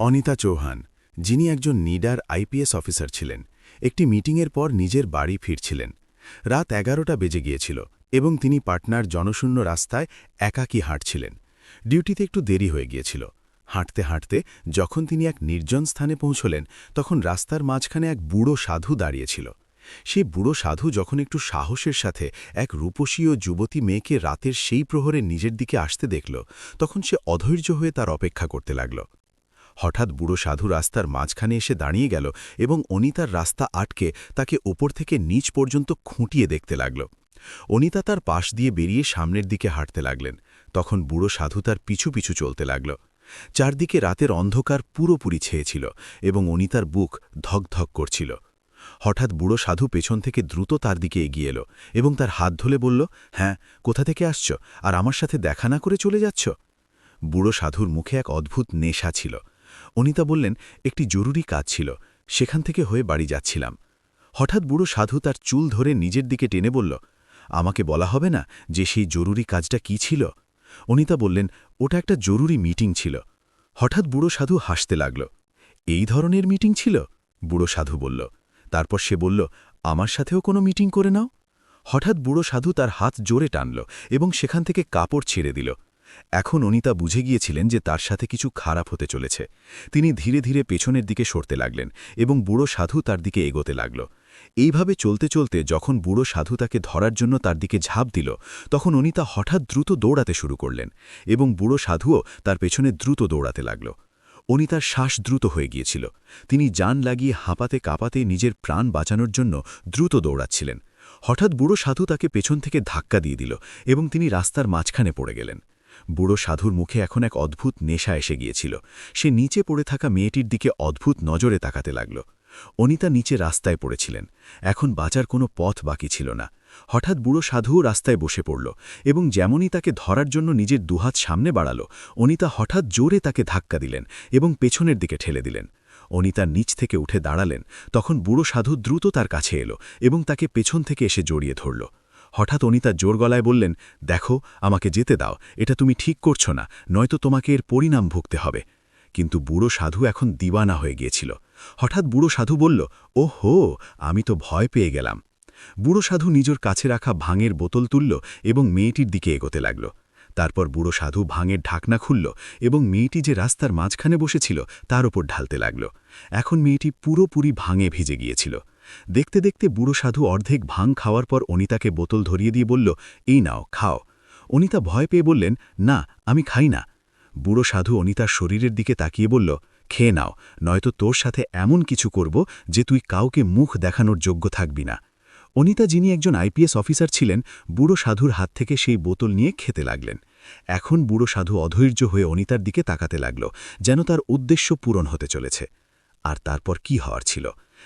অনিতা চৌহান, যিনি একজন needle IPS officer ছিলেন, একটি মিটিংয়ের পর নিজের বাড়ি ফিরছিলেন। রাত এগারোটা বেজে গিয়েছিল এবং তিনি পাটনার জনশূন্য রাস্তায় একাকী হাঁটছিলেন। ডিউটিতে একটু দেরি হয়ে গিয়েছিল। হাঁটতে হাঁটতে যখন তিনি এক নির্জন স্থানে পৌঁছলেন, তখন রাস্তার মাঝখানে এক বুড়ো সাধু দাঁড়িয়েছিল সেই বুড়ো সাধু যখন একটু সাহসের সাথে এক রূপসী ও যুবতী মেয়েকে রাতের সেই প্রহরে নিজের দিকে আসতে দেখল, তখন সে অধৈর্য হয়ে তার অপেক্ষা করতে লাগল। হঠাৎ বুড়ো সাধু রাস্তার মাঝখানে এসে দাঁড়িয়ে গেল এবং অনিতার রাস্তা আটকে তাকে ওপর থেকে নিচ পর্যন্ত খুঁটিয়ে দেখতে লাগল। অনিতা তার পাশ দিয়ে বেরিয়ে সামনের দিকে হাঁটতে লাগলেন। তখন বুড়ো সাধু তার পিছু পিছু চলতে লাগল। চারদিকে রাতের অন্ধকার পুরোপুরি ছেয়েছিল এবং অনিতার বুক ধকধক করছিল। হঠাৎ বুড়ো সাধু পেছন থেকে দ্রুত তার দিকে এগিয়ে এলো এবং তার হাত ধরে বলল হ্যাঁ কোথা থেকে আসছ? আর আমার সাথে দেখা না করে চলে যাচ্ছ? বুড়ো সাধুর মুখে এক অদ্ভুত নেশা ছিল। অনিতা বললেন, একটি জরুরি কাজ ছিল, সেখান থেকে হয়ে বাড়ি যাচ্ছিলাম। হঠাৎ বুড়ো সাধু তার চুল ধরে নিজের দিকে টেনে বলল, আমাকে বলা হবে না যে সেই জরুরি কাজটা কি ছিল? অনিতা বললেন, ওটা একটা জরুরি মিটিং ছিল। হঠাৎ বুড়ো সাধু হাসতে লাগল, এই ধরনের মিটিং ছিল? বুড়ো সাধু বলল, তারপর সে বলল, আমার সাথেও কোনো মিটিং করে নাও? হঠাৎ বুড়ো সাধু তার হাত জোরে টানল এবং সেখান থেকে কাপড় ছেড়ে দিল। এখন অনিতা বুঝে গিয়েছিলেন যে তার সাথে কিছু খারাপ হতে চলেছে। তিনি ধীরে ধীরে পেছনের দিকে সরতে লাগলেন এবং বুড়ো সাধু তার দিকে এগোতে লাগল। এইভাবে চলতে চলতে যখন বুড়ো সাধু তাকে ধরার জন্য তার দিকে ঝাঁপ দিল, তখন অনিতা হঠাৎ দ্রুত দৌড়াতে শুরু করলেন এবং বুড়ো সাধুও তার পেছনে দ্রুত দৌড়াতে লাগল। অনিতার শ্বাস দ্রুত হয়ে গিয়েছিল। তিনি যান লাগিয়ে হাঁপাতে কাঁপাতে নিজের প্রাণ বাঁচানোর জন্য দ্রুত দৌড়াচ্ছিলেন। হঠাৎ বুড়ো সাধু তাকে পেছন থেকে ধাক্কা দিয়ে দিল এবং তিনি রাস্তার মাঝখানে পড়ে গেলেন। বুড়ো সাধুর মুখে এখন এক অদ্ভুত নেশা এসে গিয়েছিল। সে নিচে পড়ে থাকা মেয়েটির দিকে অদ্ভুত নজরে তাকাতে লাগল। অনিতা নিচে রাস্তায় পড়েছিলেন। এখন বাঁচার কোনো পথ বাকি ছিল না। হঠাৎ বুড়ো সাধুও রাস্তায় বসে পড়ল এবং যেমনই তাকে ধরার জন্য নিজের দুহাত সামনে বাড়াল, অনিতা হঠাৎ জোরে তাকে ধাক্কা দিলেন এবং পেছনের দিকে ঠেলে দিলেন। অনিতা নিচ থেকে উঠে দাঁড়ালেন, তখন বুড়ো সাধু দ্রুত তার কাছে এলো এবং তাকে পেছন থেকে এসে জড়িয়ে ধরল। হঠাৎ অনিতা জোর গলায় বললেন, দেখো, আমাকে যেতে দাও। এটা তুমি ঠিক করছ না, নয়তো তোমাকে এর পরিণাম ভুগতে হবে। কিন্তু বুড়ো সাধু এখন দিওয়ানা হয়ে গিয়েছিল। হঠাৎ বুড়ো সাধু বলল ও হো আমি তো ভয় পেয়ে গেলাম। বুড়ো সাধু নিজের কাছে রাখা ভাঙের বোতল তুলল এবং মেয়েটির দিকে এগোতে লাগল। তারপর বুড়ো সাধু ভাঙের ঢাকনা খুলল এবং মেয়েটি যে রাস্তার মাঝখানে বসেছিল, তার ওপর ঢালতে লাগল। এখন মেয়েটি পুরোপুরি ভাঙে ভিজে গিয়েছিল। দেখতে দেখতে বুড়ো সাধু অর্ধেক ভাং খাওয়ার পর অনিতাকে বোতল ধরিয়ে দিয়ে বলল, এই নাও, খাও। অনিতা ভয় পেয়ে বললেন, না, আমি খাই না। বুড়ো সাধু অনিতার শরীরের দিকে তাকিয়ে বলল, খেয়ে নাও, নয়তো তোর সাথে এমন কিছু করব যে তুই কাউকে মুখ দেখানোর যোগ্য থাকবি না। অনিতা, যিনি একজন আইপিএস অফিসার ছিলেন, বুড়ো সাধুর হাত থেকে সেই বোতল নিয়ে খেতে লাগলেন। এখন বুড়ো সাধু অধৈর্য হয়ে অনিতার দিকে তাকাতে লাগল, যেন তার উদ্দেশ্য পূরণ হতে চলেছে। আর তারপর কি হওয়ার ছিল?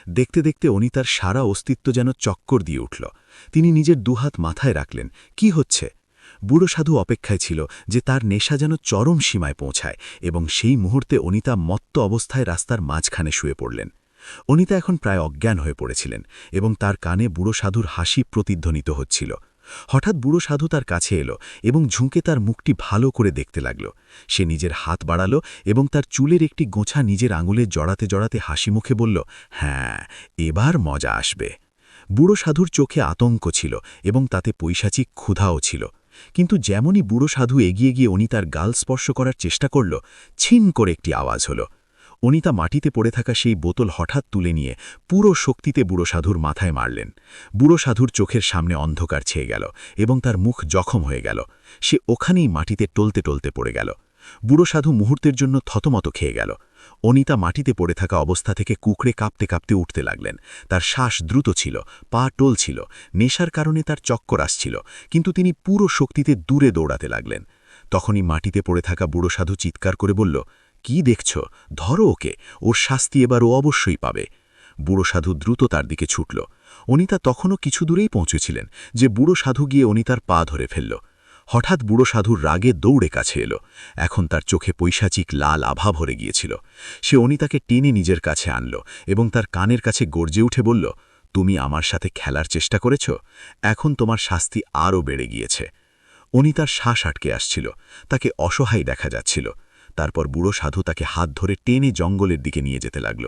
দেখতে দেখতে অনিতার সারা অস্তিত্ব যেন চক্কর দিয়ে উঠল। তিনি নিজের দুহাত মাথায় রাখলেন, কি হচ্ছে? বুড়ো সাধু অপেক্ষায় ছিল যে তার নেশা যেন চরম সীমায় পৌঁছায় এবং সেই মুহূর্তে অনিতা মত্ত অবস্থায় রাস্তার মাঝখানে শুয়ে পড়লেন। অনিতা এখন প্রায় অজ্ঞান হয়ে পড়েছিলেন এবং তার কানে বুড়ো সাধুর হাসি প্রতিধ্বনিত হচ্ছিল। হঠাৎ বুড়ো সাধু তার কাছে এলো এবং ঝুঁকে তার মুখটি ভালো করে দেখতে লাগল। সে নিজের হাত বাড়ালো এবং তার চুলের একটি গোছা নিজের আঙুলে জড়াতে জড়াতে হাসি মুখে বলল হ্যাঁ এবার মজা আসবে। বুড়ো সাধুর চোখে আতঙ্ক ছিল এবং তাতে পৈশাচিক ক্ষুধাও ছিল। কিন্তু যেমনই বুড়ো সাধু এগিয়ে গিয়ে উনি তার গাল স্পর্শ করার চেষ্টা করল, ছিন করে একটি আওয়াজ হলো। অনিতা মাটিতে পড়ে থাকা সেই বোতল হঠাৎ তুলে নিয়ে পুরো শক্তিতে বুড়ো সাধুর মাথায় মারলেন। বুড়ো সাধুর চোখের সামনে অন্ধকার ছেয়ে গেল এবং তার মুখ জখম হয়ে গেল। সে ওখানেই মাটিতে টলতে টলতে পড়ে গেল। বুড়ো সাধু মুহূর্তের জন্য থতমত খেয়ে গেল। অনিতা মাটিতে পড়ে থাকা অবস্থা থেকে কুকড়ে কাঁপতে কাঁপতে উঠতে লাগলেন। তার শ্বাস দ্রুত ছিল, পা টোল ছিল, নেশার কারণে তার চক্কর আসছিল, কিন্তু তিনি পুরো শক্তিতে দূরে দৌড়াতে লাগলেন। তখনই মাটিতে পড়ে থাকা বুড়ো সাধু চিৎকার করে বলল কি দেখছ? ধরো ওকে। ওর শাস্তি এবার ও অবশ্যই পাবে। বুড়ো সাধু দ্রুত তার দিকে ছুটল। অনিতা তখনও কিছু দূরেই পৌঁছেছিলেন, যে বুড়ো সাধু গিয়ে অনিতার পা ধরে ফেলল। হঠাৎ বুড়ো সাধুর রাগে দৌড়ে কাছে এলো। এখন তার চোখে পৈশাচিক লাল আভা ভরে গিয়েছিল। সে অনিতাকে টেনে নিজের কাছে আনল এবং তার কানের কাছে গর্জে উঠে বলল, তুমি আমার সাথে খেলার চেষ্টা করেছ? এখন তোমার শাস্তি আরও বেড়ে গিয়েছে। অনিতার শ্বাস আটকে আসছিল। তাকে অসহায় দেখা যাচ্ছিল। তারপর বুড়ো সাধু তাকে হাত ধরে টেনে জঙ্গলের দিকে নিয়ে যেতে লাগল।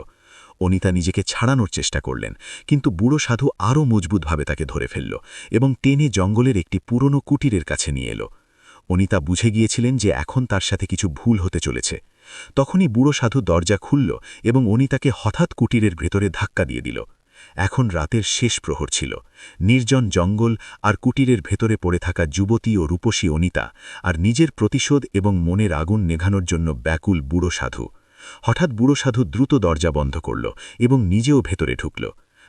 অনিতা নিজেকে ছাড়ানোর চেষ্টা করলেন, কিন্তু বুড়ো সাধু আরও মজবুতভাবে তাকে ধরে ফেলল এবং টেনে জঙ্গলের একটি পুরনো কুটিরের কাছে নিয়ে এলো। অনিতা বুঝে গিয়েছিলেন যে এখন তার সাথে কিছু ভুল হতে চলেছে। তখনই বুড়ো সাধু দরজা খুলল এবং অনিতাকে হঠাৎ কুটিরের ভেতরে ধাক্কা দিয়ে দিল। এখন রাতের শেষ প্রহর ছিল। নির্জন জঙ্গল আর কুটিরের ভেতরে পড়ে থাকা যুবতী ও রূপসী অনিতা আর নিজের প্রতিশোধ এবং মনের আগুন নেঘানোর জন্য ব্যাকুল বুড়ো সাধু। হঠাৎ বুড়ো সাধু দ্রুত দরজা বন্ধ করল এবং নিজেও ভেতরে ঢুকল।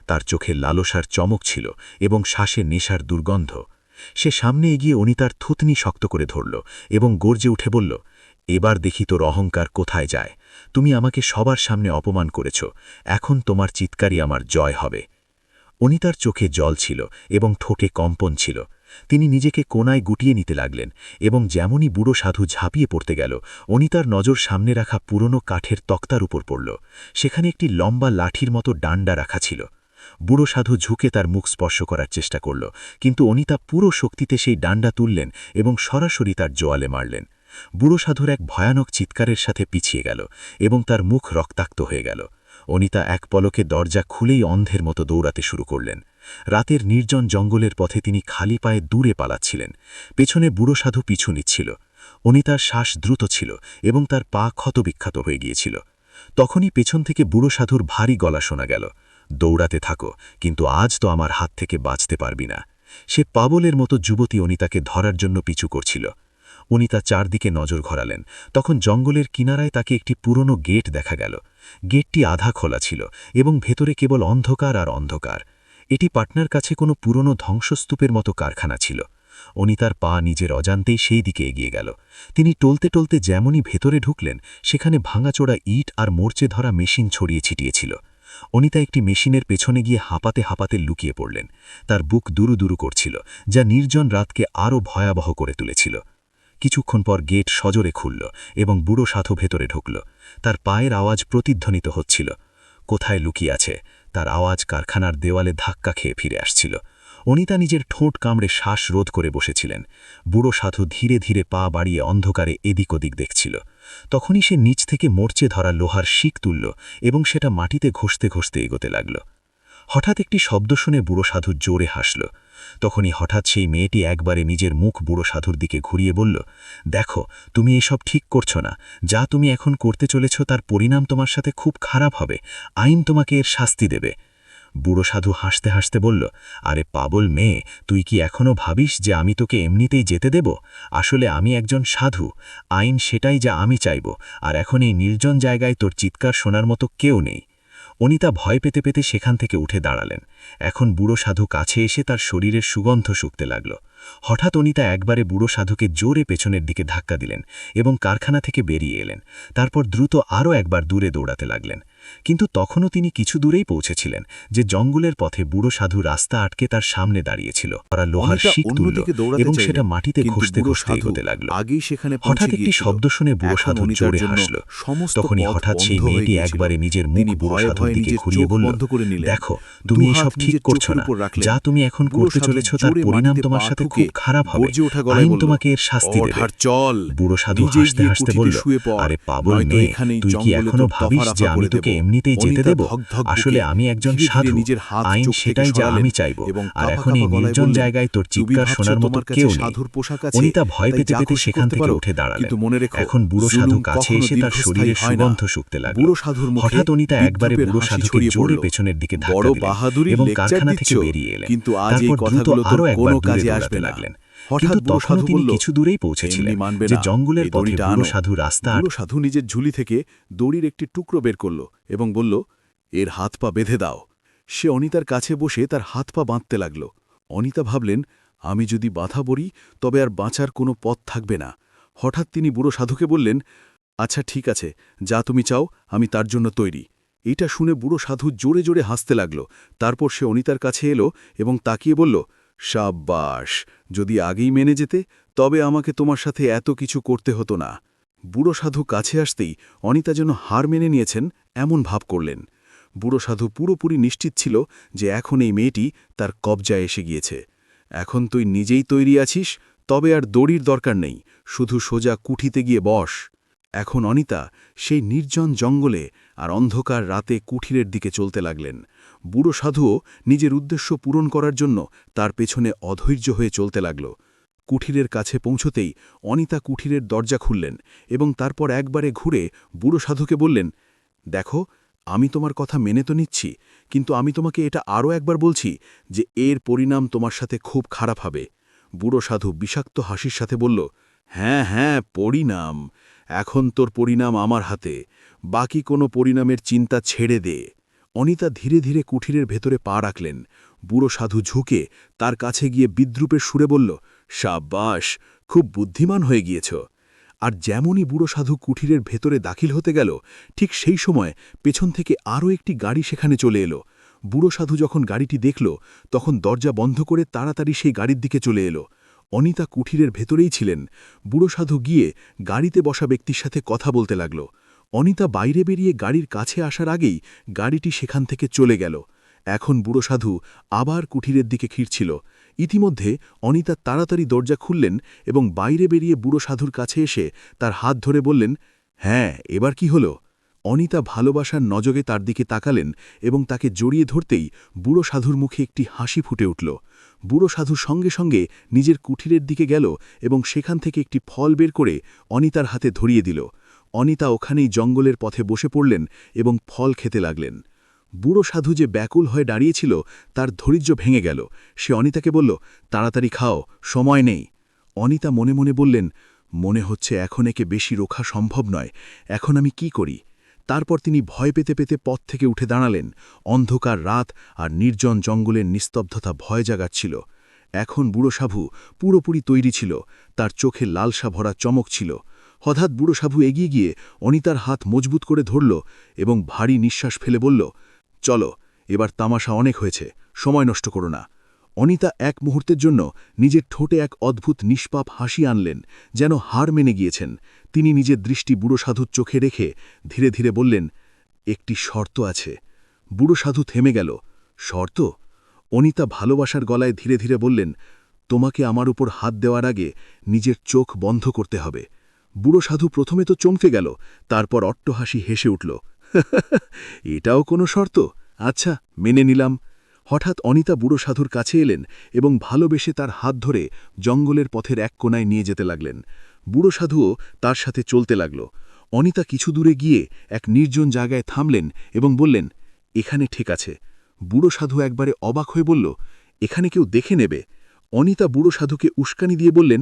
তার চোখে লালসার চমক ছিল এবং শ্বাসে নেশার দুর্গন্ধ। সে সামনে এগিয়ে অনিতার থুতনি শক্ত করে ধরল এবং গর্জে উঠে বলল, এবার দেখি তোর অহংকার কোথায় যায়। তুমি আমাকে সবার সামনে অপমান করেছ। এখন তোমার চিৎকারই আমার জয় হবে। অনিতার চোখে জল ছিল এবং ঠোঁটে কম্পন ছিল। তিনি নিজেকে কোনায় গুটিয়ে নিতে লাগলেন এবং যেমনই বুড়ো সাধু ঝাঁপিয়ে পড়তে গেল, অনিতার নজর সামনে রাখা পুরনো কাঠের তক্তার উপর পড়ল। সেখানে একটি লম্বা লাঠির মতো ডান্ডা রাখা ছিল। বুড়ো সাধু ঝুঁকে তার মুখ স্পর্শ করার চেষ্টা করল, কিন্তু অনিতা পুরো শক্তিতে সেই ডান্ডা তুললেন এবং সরাসরি তার জোয়ালে মারলেন। বুড়ো সাধুর এক ভয়ানক চিৎকারের সাথে পিছিয়ে গেল এবং তার মুখ রক্তাক্ত হয়ে গেল। অনিতা এক পলকে দরজা খুলেই অন্ধের মতো দৌড়াতে শুরু করলেন। রাতের নির্জন জঙ্গলের পথে তিনি খালি পায়ে দূরে পালাচ্ছিলেন। পেছনে বুড়ো সাধু পিছু নিচ্ছিল। অনিতার শ্বাস দ্রুত ছিল এবং তার পা ক্ষতবিখ্যাত হয়ে গিয়েছিল। তখনই পেছন থেকে বুড়ো সাধুর ভারী গলা শোনা গেল, দৌড়াতে থাকো, কিন্তু আজ তো আমার হাত থেকে বাঁচতে পারবি না। সে পাবলের মতো যুবতী অনিতাকে ধরার জন্য পিছু করছিল। অনিতা চারদিকে নজর ঘরালেন। তখন জঙ্গলের কিনারায় তাকে একটি পুরনো গেট দেখা গেল। গেটটি আধা খোলা ছিল এবং ভেতরে কেবল অন্ধকার আর অন্ধকার। এটি পাটনার কাছে কোনো পুরনো ধ্বংসস্তূপের মতো কারখানা ছিল। অনিতার পা নিজের অজান্তেই সেই দিকে এগিয়ে গেল। তিনি টলতে টলতে যেমনই ভেতরে ঢুকলেন, সেখানে ভাঙাচোড়া ইট আর মোর্চে ধরা মেশিন ছড়িয়ে ছিটিয়েছিল। অনিতা একটি মেশিনের পেছনে গিয়ে হাঁপাতে হাঁপাতে লুকিয়ে পড়লেন। তার বুক দুরু দুরু করছিল, যা নির্জন রাতকে আরও ভয়াবহ করে তুলেছিল। কিছুক্ষণ পর গেট সজোরে খুলল এবং বুড়ো সাথু ভেতরে ঢুকল। তার পায়ের আওয়াজ প্রতিধ্বনিত হচ্ছিল। কোথায় লুকিয়ে আছে? তার আওয়াজ কারখানার দেওয়ালে ধাক্কা খেয়ে ফিরে আসছিল। অনিতা নিজের ঠোঁট কামড়ে শ্বাস রোধ করে বসেছিলেন। বুড়ো সাধু ধীরে ধীরে পা বাড়িয়ে অন্ধকারে এদিক ওদিক দেখছিল। তখনই সে নিচ থেকে মরচে ধরা লোহার শিক তুলল এবং সেটা মাটিতে ঘষতে ঘষতে এগোতে লাগল। হঠাৎ একটি শব্দ শুনে বুড়ো সাধু জোরে হাসল। তখনই হঠাৎ সেই মেয়েটি একবারে নিজের মুখ বুড়ো সাধুর দিকে ঘুরিয়ে বলল, দেখো, তুমি এসব ঠিক করছ না। যা তুমি এখন করতে চলেছ তার পরিণাম তোমার সাথে খুব খারাপ হবে। আইন তোমাকে এর শাস্তি দেবে। বুড়ো সাধু হাসতে হাসতে বলল, আরে পাবল মেয়ে, তুই কি এখনও ভাবিস যে আমি তোকে এমনিতেই যেতে দেব? আসলে আমি একজন সাধু। আইন সেটাই যা আমি চাইব। আর এখন এই নির্জন জায়গায় তোর চিৎকার শোনার মতো কেউ নেই। অনিতা ভয় পেতে পেতে সেখান থেকে উঠে দাঁড়ালেন। এখন বুড়ো সাধু কাছে এসে তার শরীরের সুগন্ধ শুকতে লাগল। হঠাৎ অনিতা একবারে বুড়ো সাধুকে জোরে পেছনের দিকে ধাক্কা দিলেন এবং কারখানা থেকে বেরিয়ে এলেন। তারপর দ্রুত আরও একবার দূরে দৌড়াতে লাগলেন। কিন্তু তখনও তিনি কিছু দূরেই পৌঁছেছিলেন যে জঙ্গলের পথে বুড়ো সাধু রাস্তা আটকে তার সামনে দাঁড়িয়েছিল। ওরা লোহার শিক তুলল এবং সেটা মাটিতে ঘষতে ঘষতে এগোতে লাগল। আগেই সেখানে হঠাৎ একটি শব্দ শুনে বুড়ো সাধু জোরে হাসল। তখনই হঠাৎ সেই মেয়েটি একবারে নিজের মুখ বুড়ো সাধুর দিকে ঘুরিয়ে বলল। দেখো তুমি এসব ঠিক করছ না। যা তুমি এখন করতে চলেছ তার পরিণাম তোমার সাথে খুব খারাপ হবে। আইন তোমাকে এর শাস্তি "ওঠ দেবে। চল। বুড়ো সাধু হাসতে হাসতে বলল আরে পাবল মেয়ে তুই কি এখনও ভাবিস যে আমি তোকে। এমনিতেই যেতে দেব? আসলে আমি একজন সাধু। নিজের হাত আইন সেটাই যা আমি চাইব। আর এখন এই নির্জন জায়গায় তোর চিৎকার শোনার মতো কেউ অনিতা ভয় পেতে পেতে সেখান থেকে উঠে দাঁড়ালেন। কিন্তু মনে রেখো, এখন বুড়ো সাধু কাছে এসে তার না। সুগন্ধ শুকতে লাগল। বুড়ো সাধুর মুখে হঠাৎ অনিতা একবারে বুড়ো সাধুকে জোরে পেছনের দিকে ধাক্কা বড় দিলেন এবং কারখানা থেকে বেরিয়ে এলেন। কিন্তু আজ এই কথাগুলো তোর একবার কোনো দূরে কাজে দৌড়াতে আসবে না। লাগলেন। হঠাৎ কিন্তু বুড়ো সাধু তিনি বলল, কিছু দূরেই পৌঁছেছিলেন যে জঙ্গলের পথে বুড়ো সাধু রাস্তা বুড়ো সাধু নিজের ঝুলি থেকে দড়ির একটি টুকরো বের করল এবং বলল এর হাত পা বেঁধে দাও। সে অনিতার কাছে বসে তার হাত পা বাঁধতে লাগল। অনিতা ভাবলেন আমি যদি বাধা পড়ি তবে আর বাঁচার কোনো পথ থাকবে না। হঠাৎ তিনি বুড়ো সাধুকে বললেন আচ্ছা ঠিক আছে যা তুমি চাও আমি তার জন্য তৈরি। এটা শুনে বুড়ো সাধু জোরে জোরে হাসতে লাগল। তারপর সে অনিতার কাছে এলো এবং তাকিয়ে বলল সাব্বাস, যদি আগেই মেনে যেতে, তবে আমাকে তোমার সাথে এত কিছু করতে হতো না। বুড়ো সাধু কাছে আসতেই অনিতা যেন হার মেনে নিয়েছেন, এমন ভাব করলেন। বুড়ো সাধু পুরোপুরি নিশ্চিত ছিল যে এখন এই মেয়েটি তার কবজায় এসে গিয়েছে। এখন তুই নিজেই তৈরি আছিস, তবে আর দড়ির দরকার নেই, শুধু সোজা কুঠিতে গিয়ে বস। এখন অনিতা সেই নির্জন জঙ্গলে আর অন্ধকার রাতে কুঠিরের দিকে চলতে লাগলেন। বুড়ো সাধুও নিজের উদ্দেশ্য পূরণ করার জন্য তার পেছনে অধৈর্য হয়ে চলতে লাগল। কুঠিরের কাছে পৌঁছতেই অনিতা কুঠিরের দরজা খুললেন এবং তারপর একবারে ঘুরে বুড়ো সাধুকে বললেন, দেখো, আমি তোমার কথা মেনে তো নিচ্ছি, কিন্তু আমি তোমাকে এটা আরও একবার বলছি যে এর পরিণাম তোমার সাথে খুব খারাপ হবে। বুড়ো সাধু বিষাক্ত হাসির সাথে বলল হ্যাঁ হ্যাঁ পরিণাম। এখন তোর পরিণাম আমার হাতে। বাকি কোনো পরিণামের চিন্তা ছেড়ে দে। অনিতা ধীরে ধীরে কুঠিরের ভেতরে পা রাখলেন। বুড়ো সাধু ঝুঁকে তার কাছে গিয়ে বিদ্রুপের সুরে বলল, সাব্বাস, খুব বুদ্ধিমান হয়ে গিয়েছ। আর যেমনই বুড়ো সাধু কুঠিরের ভেতরে দাখিল হতে গেল, ঠিক সেই সময় পেছন থেকে আরও একটি গাড়ি সেখানে চলে এলো। বুড়ো সাধু যখন গাড়িটি দেখল, তখন দরজা বন্ধ করে তাড়াতাড়ি সেই গাড়ির দিকে চলে এলো। অনিতা কুঠিরের ভেতরেই ছিলেন। বুড়ো সাধু গিয়ে গাড়িতে বসা ব্যক্তির সাথে কথা বলতে লাগল। অনিতা বাইরে বেরিয়ে গাড়ির কাছে আসার আগেই গাড়িটি সেখান থেকে চলে গেল। এখন বুড়ো সাধু আবার কুঠিরের দিকে খিরছিল ইতিমধ্যে অনিতা তাড়াতাড়ি দরজা খুললেন এবং বাইরে বেরিয়ে বুড়ো সাধুর কাছে এসে তার হাত ধরে বললেন হ্যাঁ এবার কি হলো? অনিতা ভালোবাসার নজগে তার দিকে তাকালেন এবং তাকে জড়িয়ে ধরতেই বুড়ো সাধুর মুখে একটি হাসি ফুটে উঠল। বুড়ো সাধু সঙ্গে সঙ্গে নিজের কুঠিরের দিকে গেল এবং সেখান থেকে একটি ফল বের করে অনিতার হাতে ধরিয়ে দিল। অনিতা ওখানেই জঙ্গলের পথে বসে পড়লেন এবং ফল খেতে লাগলেন। বুড়ো সাধু যে ব্যাকুল হয়ে দাঁড়িয়েছিল, তার ধৈর্য ভেঙে গেল। সে অনিতাকে বলল, তাড়াতাড়ি খাও, সময় নেই। অনিতা মনে মনে বললেন, মনে হচ্ছে এখন একে বেশি রোখা সম্ভব নয়। এখন আমি কি করি? তারপর তিনি ভয় পেতে পেতে পথ থেকে উঠে দাঁড়ালেন। অন্ধকার রাত আর নির্জন জঙ্গলের নিস্তব্ধতা ভয় জাগাচ্ছিল। এখন বুড়ো সাভু পুরোপুরি তৈরি ছিল। তার চোখে লালসা ভরা চমক ছিল। হঠাৎ বুড়ো সাভু এগিয়ে গিয়ে অনিতার হাত মজবুত করে ধরল এবং ভারী নিঃশ্বাস ফেলে বলল, চলো, এবার তামাশা অনেক হয়েছে, সময় নষ্ট করো না। অনিতা এক মুহূর্তের জন্য নিজের ঠোঁটে এক অদ্ভুত নিষ্পাপ হাসি আনলেন, যেন হার মেনে গিয়েছেন। তিনি নিজের দৃষ্টি বুড়ো সাধুর চোখে রেখে ধীরে ধীরে বললেন, একটি শর্ত আছে। বুড়ো সাধু থেমে গেল, শর্ত? অনিতা ভালোবাসার গলায় ধীরে ধীরে বললেন, তোমাকে আমার উপর হাত দেওয়ার আগে নিজের চোখ বন্ধ করতে হবে। বুড়ো সাধু প্রথমে তো চমকে গেল, তারপর অট্টহাসি হেসে উঠল এটাও কোনো শর্ত? আচ্ছা মেনে নিলাম। হঠাৎ অনিতা বুড়ো সাধুর কাছে এলেন এবং ভালোবেসে তার হাত ধরে জঙ্গলের পথের এক কোনায় নিয়ে যেতে লাগলেন। বুড়ো সাধুও তার সাথে চলতে লাগল। অনিতা কিছু দূরে গিয়ে এক নির্জন জায়গায় থামলেন এবং বললেন, এখানে ঠিক আছে। বুড়ো সাধু একবারে অবাক হয়ে বলল, এখানে কেউ দেখে নেবে? অনিতা বুড়ো সাধুকে উস্কানি দিয়ে বললেন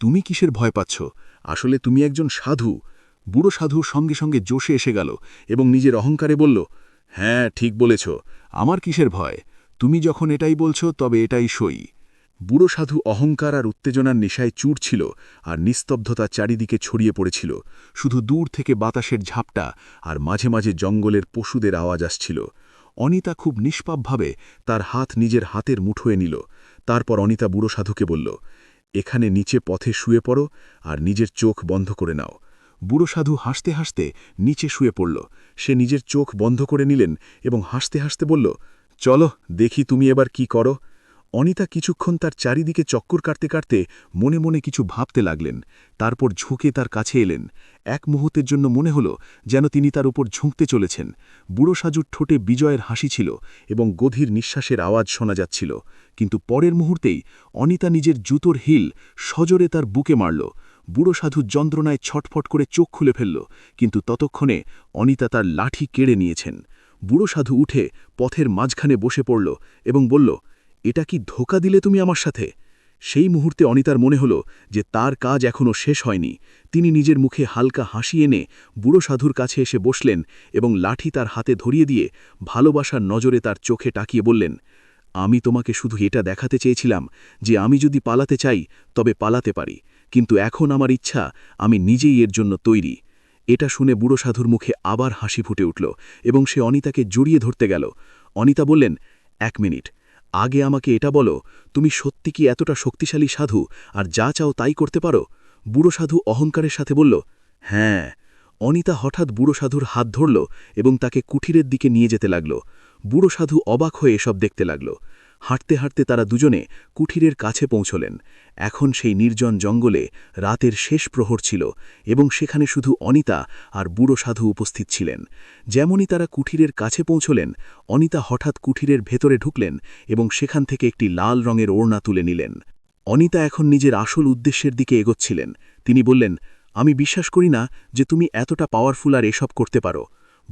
তুমি কিসের ভয় পাচ্ছ? আসলে তুমি একজন সাধু। বুড়ো সাধু সঙ্গে সঙ্গে জোশে এসে গেল এবং নিজের অহংকারে বলল হ্যাঁ ঠিক বলেছ। আমার কিসের ভয়? তুমি যখন এটাই বলছ, তবে এটাই সই। বুড়ো সাধু অহংকার আর উত্তেজনার নেশায় চুর ছিল আর নিস্তব্ধতা চারিদিকে ছড়িয়ে পড়েছিল। শুধু দূর থেকে বাতাসের ঝাপটা আর মাঝে মাঝে জঙ্গলের পশুদের আওয়াজ আসছিল। অনিতা খুব নিষ্পাপভাবে তার হাত নিজের হাতের মুঠোয় নিল। তারপর অনিতা বুড়ো সাধুকে বলল এখানে নিচে পথে শুয়ে পড়ো আর নিজের চোখ বন্ধ করে নাও। বুড়ো সাধু হাসতে হাসতে নিচে শুয়ে পড়ল। সে নিজের চোখ বন্ধ করে নিলেন এবং হাসতে হাসতে বলল, চলো, দেখি তুমি এবার কি করো। অনিতা কিছুক্ষণ তার চারিদিকে চক্কর কাটতে কাটতে মনে মনে কিছু ভাবতে লাগলেন, তারপর ঝুঁকে তার কাছে এলেন। এক মুহূর্তের জন্য মনে হল যেন তিনি তার উপর ঝুঁকতে চলেছেন। বুড়ো সাজুর ঠোঁটে বিজয়ের হাসি ছিল এবং গভীর নিঃশ্বাসের আওয়াজ শোনা যাচ্ছিল। কিন্তু পরের মুহূর্তেই অনিতা নিজের জুতোর হিল সজোরে তার বুকে মারল। বুড়ো সাধু যন্ত্রণায় ছটফট করে চোখ খুলে ফেলল, কিন্তু ততক্ষণে অনিতা তার লাঠি কেড়ে নিয়েছেন। বুড়ো সাধু উঠে পথের মাঝখানে বসে পড়ল এবং বলল এটা কি ধোকা দিলে তুমি আমার সাথে? সেই মুহূর্তে অনিতার মনে হল যে তার কাজ এখনও শেষ হয়নি। তিনি নিজের মুখে হালকা হাসি এনে বুড়ো সাধুর কাছে এসে বসলেন এবং লাঠি তার হাতে ধরিয়ে দিয়ে ভালোবাসার নজরে তার চোখে টাকিয়ে বললেন, আমি তোমাকে শুধু এটা দেখাতে চেয়েছিলাম যে আমি যদি পালাতে চাই, তবে পালাতে পারি। কিন্তু এখন আমার ইচ্ছা, আমি নিজেই এর জন্য তৈরি। এটা শুনে বুড়ো সাধুর মুখে আবার হাসি ফুটে উঠল এবং সে অনিতাকে জড়িয়ে ধরতে গেল। অনিতা বললেন, এক মিনিট আগে আমাকে এটা বলো, তুমি সত্যি কি এতটা শক্তিশালী সাধু, আর যা চাও তাই করতে পারো? বুড়ো সাধু অহংকারের সাথে বলল হ্যাঁ। অনিতা হঠাৎ বুড়ো সাধুর হাত ধরল এবং তাকে কুঠিরের দিকে নিয়ে যেতে লাগল। বুড়ো সাধু অবাক হয়ে এসব দেখতে লাগল। হাঁটতে হাঁটতে তারা দুজনে কুঠিরের কাছে পৌঁছলেন। এখন সেই নির্জন জঙ্গলে রাতের শেষ প্রহর ছিল এবং সেখানে শুধু অনিতা আর বুড়ো সাধু উপস্থিত ছিলেন। যেমনই তারা কুঠিরের কাছে পৌঁছলেন, অনিতা হঠাৎ কুঠিরের ভেতরে ঢুকলেন এবং সেখান থেকে একটি লাল রঙের ওড়না তুলে নিলেন। অনিতা এখন নিজের আসল উদ্দেশ্যের দিকে এগোচ্ছিলেন। তিনি বললেন, আমি বিশ্বাস করি না যে তুমি এতটা পাওয়ারফুল আর এসব করতে পারো।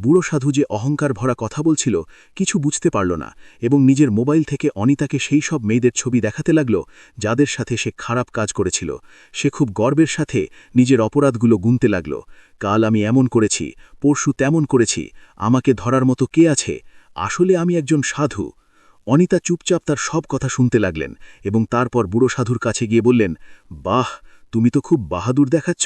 বুড়ো সাধু যে অহংকার ভরা কথা বলছিল, কিছু বুঝতে পারল না এবং নিজের মোবাইল থেকে অনিতাকে সেই সব মেয়েদের ছবি দেখাতে লাগল, যাদের সাথে সে খারাপ কাজ করেছিল। সে খুব গর্বের সাথে নিজের অপরাধগুলো গুনতে লাগল। কাল আমি এমন করেছি, পরশু তেমন করেছি, আমাকে ধরার মতো কে আছে? আসলে আমি একজন সাধু। অনিতা চুপচাপ তার সব কথা শুনতে লাগলেন এবং তারপর বুড়ো সাধুর কাছে গিয়ে বললেন, বাহ, তুমি তো খুব বাহাদুর দেখাচ্ছ?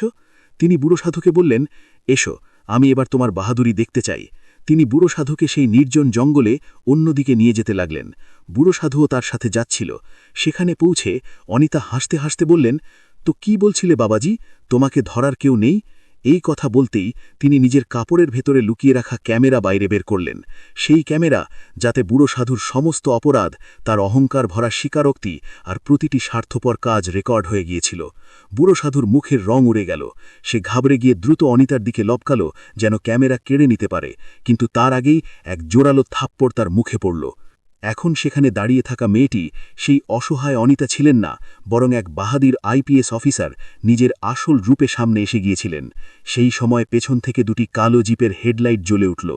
তিনি বুড়ো সাধুকে বললেন, এসো আমি এবার তোমার বাহাদুরি দেখতে চাই। তিনি বুড়ো সাধুকে সেই নির্জন জঙ্গলে অন্যদিকে নিয়ে যেতে লাগলেন। বুড়ো সাধুও তার সাথে যাচ্ছিল। সেখানে পৌঁছে অনিতা হাসতে হাসতে বললেন, তো কি বলছিলে বাবাজি? তোমাকে ধরার কেউ নেই? এই কথা বলতেই তিনি নিজের কাপড়ের ভেতরে লুকিয়ে রাখা ক্যামেরা বাইরে বের করলেন। সেই ক্যামেরা যাতে বুড়ো সাধুর সমস্ত অপরাধ, তার অহংকার ভরা স্বীকারোক্তি আর প্রতিটি স্বার্থপর কাজ রেকর্ড হয়ে গিয়েছিল। বুড়ো সাধুর মুখের রং উড়ে গেল। সে ঘাবড়ে গিয়ে দ্রুত অনিতার দিকে লপকালো যেন ক্যামেরা কেড়ে নিতে পারে, কিন্তু তার আগেই এক জোরালো থাপ্পড় তার মুখে পড়ল। এখন সেখানে দাঁড়িয়ে থাকা মেয়েটি সেই অসহায় অনিতা ছিলেন না, বরং এক বাহাদির আইপিএস অফিসার নিজের আসল রূপে সামনে এসে গিয়েছিলেন। সেই সময় পেছন থেকে দুটি কালো জিপের হেডলাইট জ্বলে উঠল।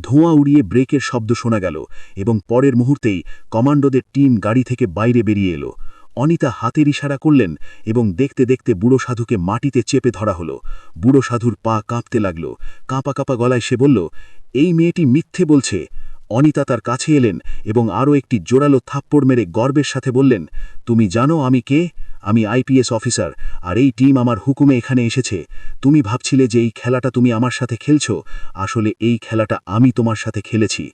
ধোঁয়া উড়িয়ে ব্রেকের শব্দ শোনা গেল এবং পরের মুহূর্তেই কমান্ডোদের টিম গাড়ি থেকে বাইরে বেরিয়ে এলো। অনিতা হাতের ইশারা করলেন এবং দেখতে দেখতে বুড়ো সাধুকে মাটিতে চেপে ধরা হলো। বুড়ো সাধুর পা কাঁপতে লাগল। কাঁপা কাঁপা গলায় সে বলল, এই মেয়েটি মিথ্যে বলছে। অনিতা তার কাছে এলেন এবং আরও একটি জোরালো থাপ্পড় মেরে গর্বের সাথে বললেন, তুমি জানো আমি কে? আমি আইপিএস অফিসার, আর এই টিম আমার হুকুমে এখানে এসেছে। তুমি ভাবছিলে যে এই খেলাটা তুমি আমার সাথে খেলছো। আসলে এই খেলাটা আমি তোমার সাথে খেলেছি।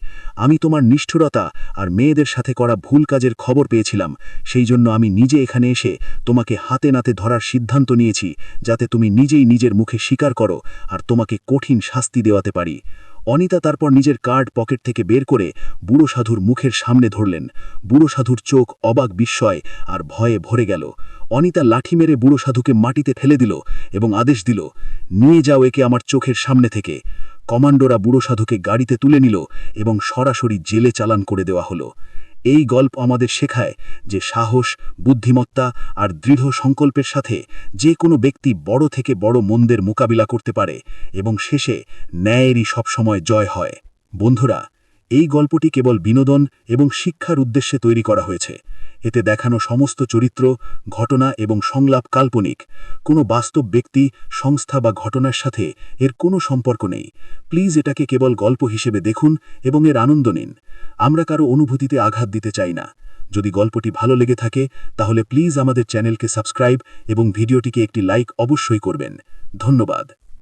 আমি তোমার নিষ্ঠুরতা আর মেয়েদের সাথে করা ভুল কাজের খবর পেয়েছিলাম। সেই জন্য আমি নিজে এখানে এসে তোমাকে হাতে নাতে ধরার সিদ্ধান্ত নিয়েছি, যাতে তুমি নিজেই নিজের মুখে স্বীকার করো আর তোমাকে কঠিন শাস্তি দেওয়াতে পারি। অনিতা তারপর নিজের কার্ড পকেট থেকে বের করে বুড়ো সাধুর মুখের সামনে ধরলেন। বুড়ো সাধুর চোখ অবাক বিস্ময় আর ভয়ে ভরে গেল। অনিতা লাঠি মেরে বুড়ো সাধুকে মাটিতে ফেলে দিল এবং আদেশ দিল, নিয়ে যাও একে আমার চোখের সামনে থেকে। কমান্ডোরা বুড়ো সাধুকে গাড়িতে তুলে নিল এবং সরাসরি জেলে চালান করে দেওয়া হলো। এই গল্প আমাদের শেখায় যে সাহস, বুদ্ধিমত্তা আর দৃঢ় সংকল্পের সাথে যে কোনো ব্যক্তি বড় থেকে বড় মন্দের মোকাবিলা করতে পারে এবং শেষে ন্যায়েরই সবসময় জয় হয়। বন্ধুরা, এই গল্পটি কেবল বিনোদন এবং শিক্ষার উদ্দেশ্যে তৈরি করা হয়েছে। এতে দেখানো সমস্ত চরিত্র, ঘটনা এবং সংলাপ কাল্পনিক। কোনো বাস্তব ব্যক্তি, সংস্থা বা ঘটনার সাথে এর কোনো সম্পর্ক নেই। প্লিজ এটাকে কেবল গল্প হিসেবে দেখুন এবং এর আনন্দ নিন। আমরা কারও অনুভূতিতে আঘাত দিতে চাই না। যদি গল্পটি ভালো লেগে থাকে, তাহলে প্লিজ আমাদের চ্যানেলকে সাবস্ক্রাইব এবং ভিডিওটিকে একটি লাইক অবশ্যই করবেন। ধন্যবাদ।